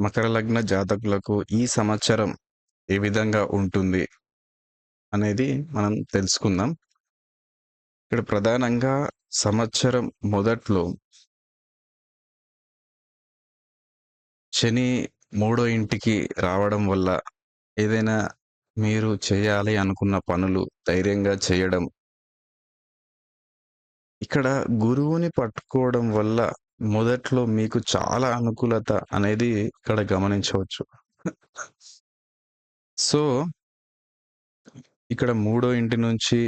మకర లగ్న జాతకులకు ఈ సంవత్సరం ఏ విధంగా ఉంటుంది అనేది మనం తెలుసుకుందాం. ఇక్కడ ప్రధానంగా సంవత్సరం మొదట్లో శని మూడో ఇంటికి రావడం వల్ల ఏదైనా మీరు చేయాలి అనుకున్న పనులు ధైర్యంగా చేయడం. ఇక్కడ గురువుని పట్టుకోవడం వల్ల మొదట్లో మీకు చాలా అనుకూలత అనేది ఇక్కడ గమనించవచ్చు. సో ఇక్కడ మూడో ఇంటి నుంచి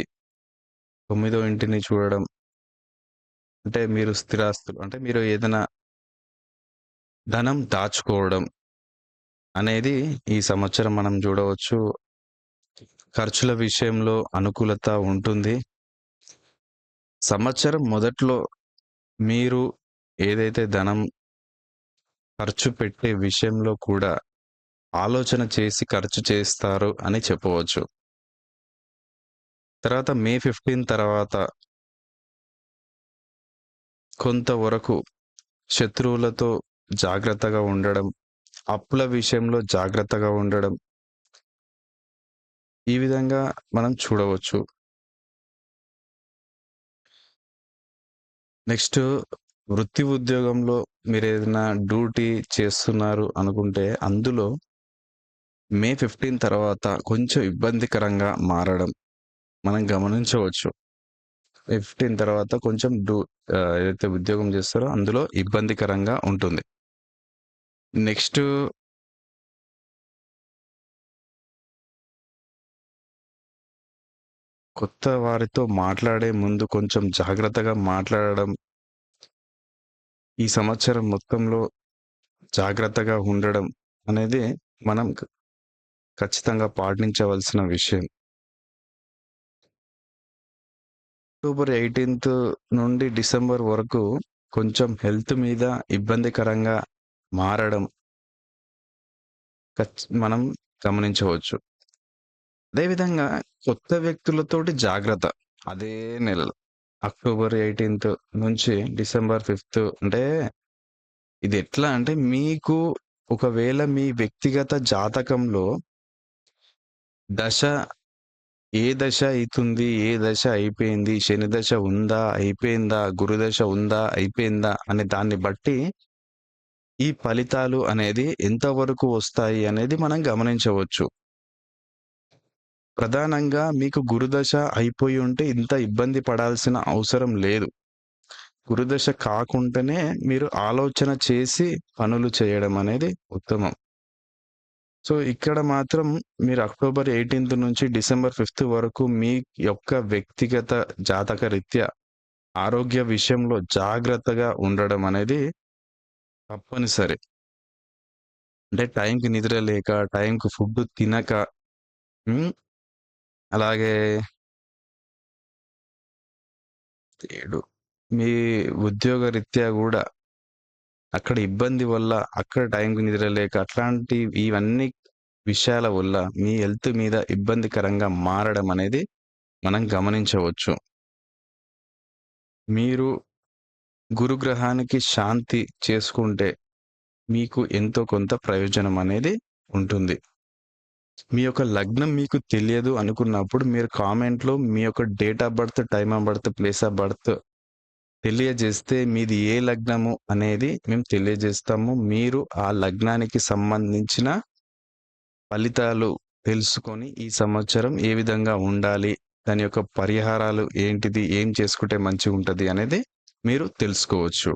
తొమ్మిదో ఇంటిని చూడడం అంటే మీరు స్థిరాస్తులు అంటే మీరు ఏదైనా ధనం దాచుకోవడం అనేది ఈ సంవత్సరం మనం చూడవచ్చు. ఖర్చుల విషయంలో అనుకూలత ఉంటుంది. సంవత్సరం మొదట్లో మీరు ఏదైతే ధనం ఖర్చు పెట్టే విషయంలో కూడా ఆలోచన చేసి ఖర్చు చేస్తారు అని చెప్పవచ్చు. తర్వాత మే ఫిఫ్టీన్ తర్వాత కొంతవరకు శత్రువులతో జాగ్రత్తగా ఉండడం అప్పుల విషయంలో జాగ్రత్తగా ఉండడం ఈ విధంగా మనం చూడవచ్చు. నెక్స్ట్ వృత్తి ఉద్యోగంలో మీరు ఏదైనా డ్యూటీ చేస్తున్నారు అనుకుంటే అందులో మే ఫిఫ్టీన్ తర్వాత కొంచెం ఇబ్బందికరంగా మారడం మనం గమనించవచ్చు. ఫిఫ్టీన్ తర్వాత కొంచెం డూ ఏదైతే ఉద్యోగం చేస్తారో అందులో ఇబ్బందికరంగా ఉంటుంది. నెక్స్ట్ కొత్త వారితో మాట్లాడే ముందు కొంచెం జాగ్రత్తగా మాట్లాడడం ఈ సంవత్సరం మొత్తంలో జాగ్రత్తగా ఉండడం అనేది మనం ఖచ్చితంగా పాటించవలసిన విషయం. అక్టోబర్ ఎయిటీన్త్ నుండి డిసెంబర్ వరకు కొంచెం హెల్త్ మీద ఇబ్బందికరంగా మారడం మనం గమనించవచ్చు. అదేవిధంగా కొత్త వ్యక్తులతోటి జాగ్రత్త అదే నెలలో. అక్టోబర్ ఎయిటీన్త్ నుంచి డిసెంబర్ ఫిఫ్త్ అంటే ఇది ఎట్లా అంటే మీకు ఒకవేళ మీ వ్యక్తిగత జాతకంలో దశ ఏ దశ అవుతుంది ఏ దశ అయిపోయింది శని దశ ఉందా అయిపోయిందా గురుదశ ఉందా అయిపోయిందా అనే దాన్ని బట్టి ఈ ఫలితాలు అనేది ఎంతవరకు వస్తాయి అనేది మనం గమనించవచ్చు. ప్రధానంగా మీకు గురుదశ అయిపోయి ఉంటే ఇంత ఇబ్బంది పడాల్సిన అవసరం లేదు. గురుదశ కాకుండానే మీరు ఆలోచన చేసి పనులు చేయడం అనేది ఉత్తమం. సో ఇక్కడ మాత్రం మీరు అక్టోబర్ ఎయిటీన్త్ నుంచి డిసెంబర్ ఫిఫ్త్ వరకు మీ యొక్క వ్యక్తిగత జాతక రీత్యా ఆరోగ్య విషయంలో జాగ్రత్తగా ఉండడం అనేది తప్పనిసరి. అంటే టైంకి నిద్ర లేక టైంకి ఫుడ్ తినక అలాగే ఏడు. మీ ఉద్యోగ రీత్యా కూడా అక్కడ ఇబ్బంది వల్ల అక్కడ టైంకి నిద్ర లేక అట్లాంటి ఇవన్నీ విషయాల వల్ల మీ హెల్త్ మీద ఇబ్బందికరంగా మారడం అనేది మనం గమనించవచ్చు. మీరు గురుగ్రహానికి శాంతి చేసుకుంటే మీకు ఎంతో కొంత ప్రయోజనం అనేది ఉంటుంది. మీ యొక్క లగ్నం మీకు తెలియదు అనుకున్నప్పుడు మీరు కామెంట్లో మీ యొక్క date of birth time of birth place of birth తెలియజేస్తే మీది ఏ లగ్నము అనేది మేము తెలియజేస్తాము. మీరు ఆ లగ్నానికి సంబంధించిన ఫలితాలు తెలుసుకొని ఈ సంవత్సరం ఏ విధంగా ఉండాలి దాని యొక్క పరిహారాలు ఏంటిది ఏం చేసుకుంటే మంచిగా ఉంటుంది అనేది మీరు తెలుసుకోవచ్చు.